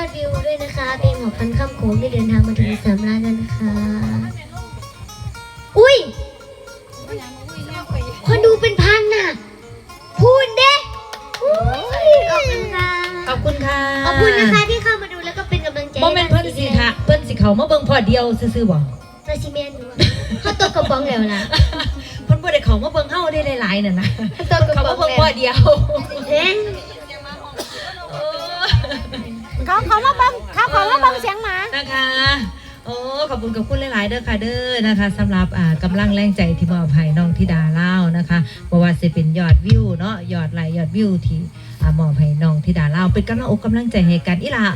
อดวิวด้วยนะคะเพลงของพันข้ามโขงที่เดินทางมาถึงสามล้านแล้วนะคะ อุ้ย คนดูเป็นพันน่ะ พูดเด้อุ้ยขอบคุณค่ะ ขอบคุณค่ะขอบคุณนะคะที่เข้ามาดูแล้วก็เป็นกำลังใจโมเมนต์เพิ่นสิค่ะเพิ่นสิเขามาเบิ่งพอเดียวซื่อๆบ่ราชิเมนดูเขาตัวกระป๋องแล้วล่ะเพิ่นบ่ได้เขามาเบิ่งเฮาได้หลายๆนั่นนะเขาตัวกระเขาป๋อมางเบิ่งแล้วพอเดียวเอ๊ะเออ เขาเขามาบังเขาเขามาบังเสียงหมา นะคะ โอ้ ขอบคุณขอบคุณหลาย ๆ เด้อค่ะเด้อนะคะสำหรับอ่ากำลังแรงใจที่มอบให้น้องธิดาเล่าวนะคะบ่ว่าสิเป็นยอดวิวเนาะยอดไลค์ยอดวิวที่อ่ามอบให้น้องธิดาเล่าวเป็นกำลังอกกำลังใจให้กันอีหล่ะ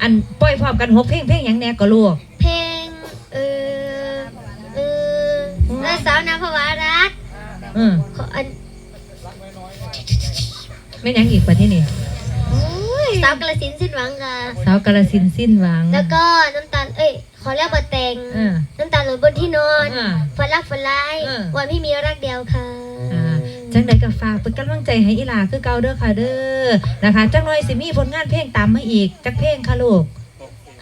อันปล่อยพร้อมกันหกเพลงเพลงหยังแหน่ก็ลูก เพลงเออเออและสาวนาภวารัตน์เออขออันแม่นหยังอีกประเทศนี้ สาวกระสินธุ์สิ้นหวังค่ะ สาวกาลสินธุ์สิ้นหวัง แล้วก็น้ำตาล เอ้ย ขอเรียกมาแต่งเออน้ำตาลหล่นบนที่นอนอ่าฝันรักฝันร้ายเออวันพี่มีรักเดียวค่ะ อ่าจังใดก็ฝากเป็นกำลังใจให้อีหลาคือเก่าเด้อค่ะเด้อนะคะจังหน่อยสิมีผลงานเพลงตามมาอีกจักเพลงค่ะลูก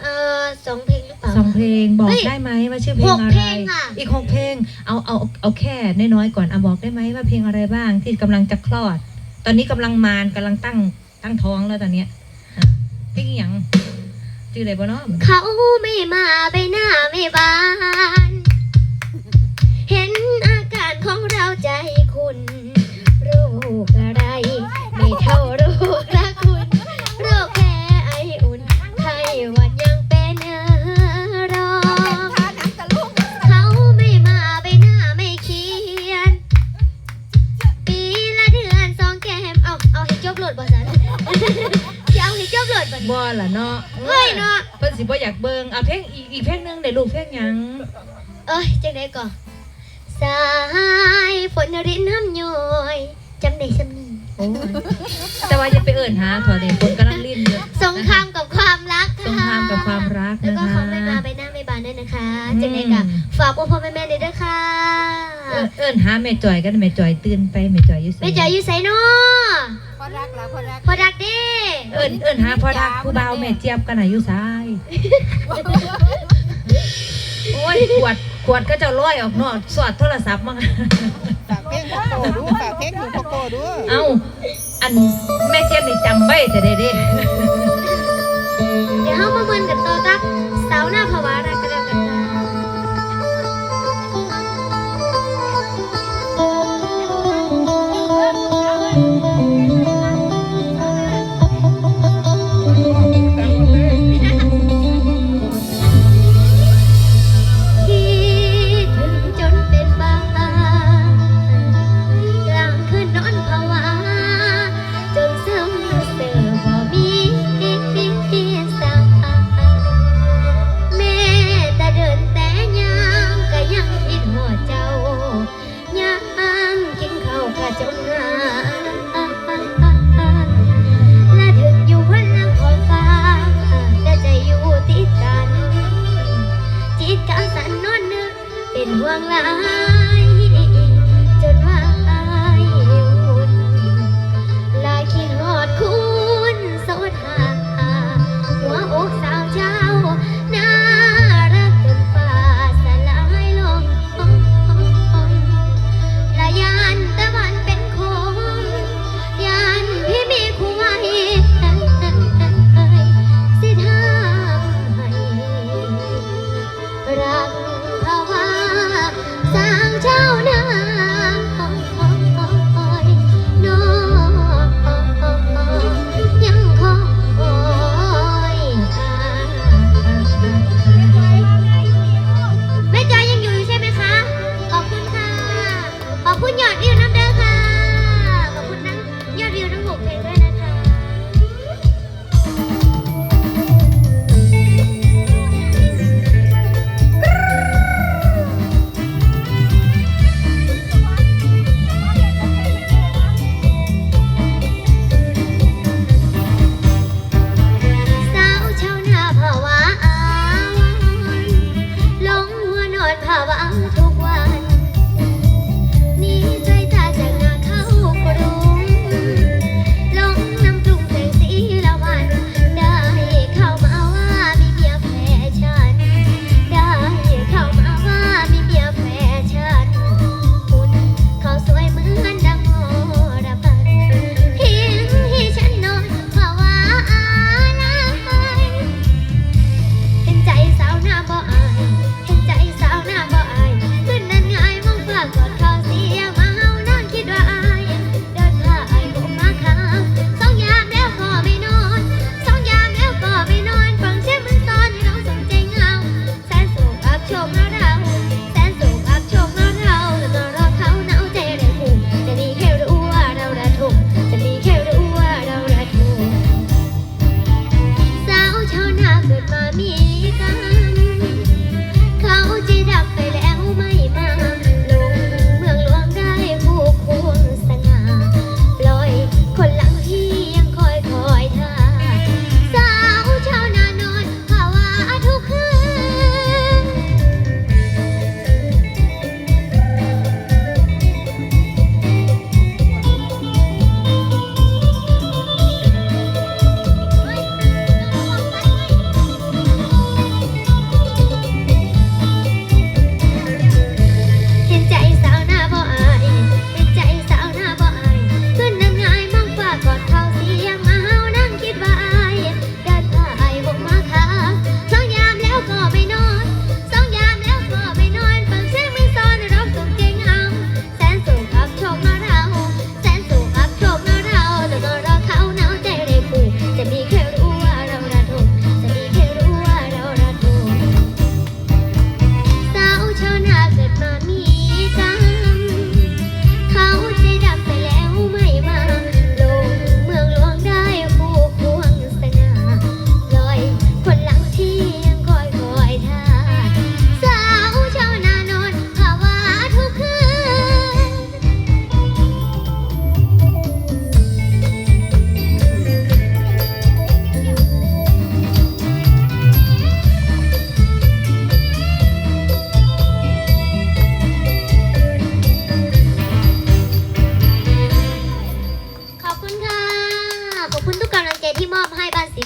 เออสองเพลงหรือเปล่า สองเพลงบอกเฮ้ยได้ไหมว่าชื่อเพลงหกอะเพไรลงค่ะ อีกหกเพลงเอาเอาเอาแค่น้อยๆก่อนอะบอกได้ไหมว่าเพลงอะไรบ้างที่กำลังจะคลอด ตอนนี้กำลังมานกำลังตั้งตั้งท้องแล้วตอนเนี้ยอะ เป็นอหย่างจื่ออะไรบ้เนาะเขาไม่มาไปหน้าไม่บาน เห็นอาการของเราใจคุณ รู้อะไร ไม่เท่ารู้ สิบ่อยากเบิ่งอะเพลงอีกอีกเพลงหนึงได้ลูกเพลงหยังเอ้ยจังไดก่อนสายฝนรินน้ำย้อยจำได้สำนีโอ้ยแต่ว่าอย่าไปเอิ้นหาถอดเด็คนกำลังลิ้นอยู่สงครามกับความรักสงครามกับความรักแล้วนะก็คะเขาไม่มาไปหน้าไม่บานด้วยนะคะอืม จังไดก่ะฝากพ่อพ่อแม่แม่ด้วยค่ะเอิ้นเอิ้นหาแม่จอยกันแม่จอยตื่นไปแม่จอยอยู่ไสแม่จ๋าอยู่ไสเนาะพอ รักแล้วพอรักพอดักเด้เอิ้นเอิ้นหาพ่อรักผู้บ่าวแม่เจี๊ยบกันน่ะอยู่ไสโอ้ยขวดขวดก็จะลอยออกนอกสอดโทรศัพท์มาฝากเพลงพ่อโกดูฝากเพลงถึงพ่อโกดูเอ้าอันแม่เจี๊ยบนี่จำไว้แต่เด้เดี๋ เป็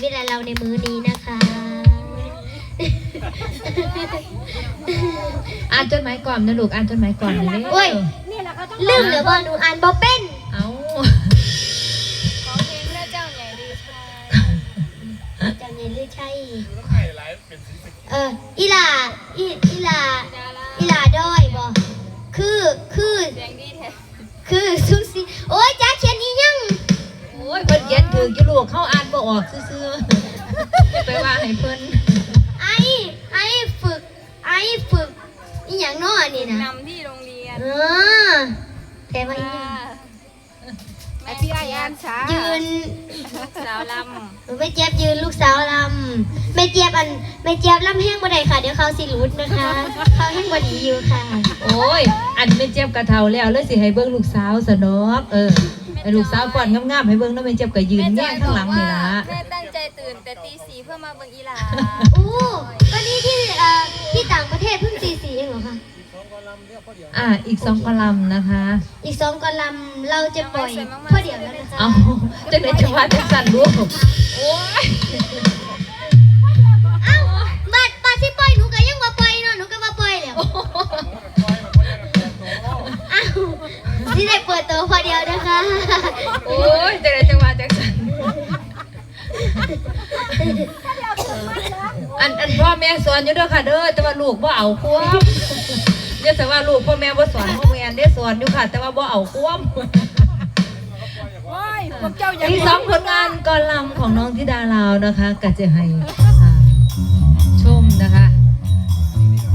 วิไลเราในมือนี้นะคะ อ่านจดหมายก่อนนะลูกอ่านจดหมายก่อนเลยโอ้ยลืมหรือว่าหนูอ่านบ่เป็น เอาของเพลงพระเจ้าใหญ่ลือชาจังเย็นหรือใช่เอออีหลาอีอีหลาดาราอีหลาด้อยบ่คือคือเสียงดีแท้คือซุซีโอ้ยจ้าเขียนอีหยัง โอ้ยเพิ่นเขียนถืออยู่ลูกเขา อ่านบ่ออกซื่อๆอย่าไปว่าให้เพิ่นไอไอฝึก ไอฝึกอีหยังเนาะอันนี่นะนำที่โรงเรียน เออแต่ว่าอีหยังไอ พี่ไออ่านช้ายืนสาวลแม่เจี๊ยบยืนลูกสาวลำแม่เจี๊ยบอันแม่เจี๊ยบลำแห้งบ่ได้ค่ะเดี๋ยวเขาสิรุดนะคะเขาแห้งบ่ดีอยู่ค่ะ โอ้ย อันไม่เจ็บกระเทาแล้วเลยสิให้เบิ่งลูกสาวซะเนาะเออให้ลูกสาวก่อนงามๆให้เบิ่งแล้วแม่เจ็บก็ำยืนแม่จแย่อยงข้างหลังนี่ล่ะแม่ตั้งใจตื่นแต่ตีสี่เพื่อมาเบิ่งอีหลาอู้ตอนนี้ที่เอ่อที่ต่างประเทศเพิ่งตีสี่เองเหรอคะ อะอีกสองคอลัมน์นะคะ อีกสองกอลัมน์เราจะปล่อยพ่อเดียวแล้วนะคะเอาจังได๋จะว่าจังสั่นลูกโอ้ยเอ้าบัดบัดที่ปล่อยหนูก็ยังมาปล่อยเนาะหนูก็มาปล่อยแล้วเอ้าที่ได้เปิดตัวพอเดียวนะคะโอ้ยจังได๋จะว่าจังสั่นอันอันพ่อแม่สอนอยู่เด้อค่ะเด้อแต่ว่าลูกบ่เอาควบ อย่าแต่ว่าลูกพ่อแม่บ่สอนพ่อแม่ได้สอนอยู่ค่ะ แต่ว่าบ่เอาควบว้ายพวกเจ้าอย่าอีกสองผลงานกอลัมน์ของน้องธิดาลาวนะคะก็จะให้อ่าชมนะคะ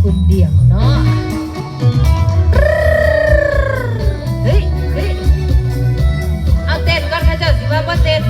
คุณเดี่ยวเนาะเฮ้ยเฮ้ยเอาเต้นก่อนค่ะเจ้าสิว่าบ่เต้น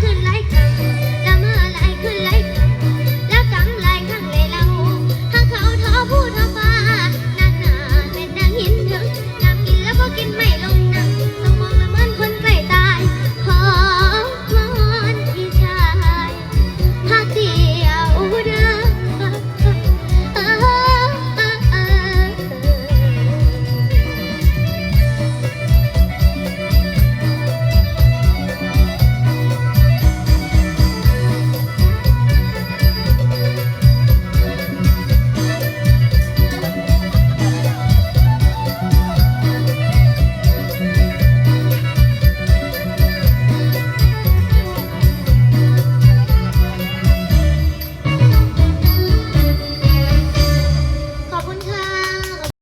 to like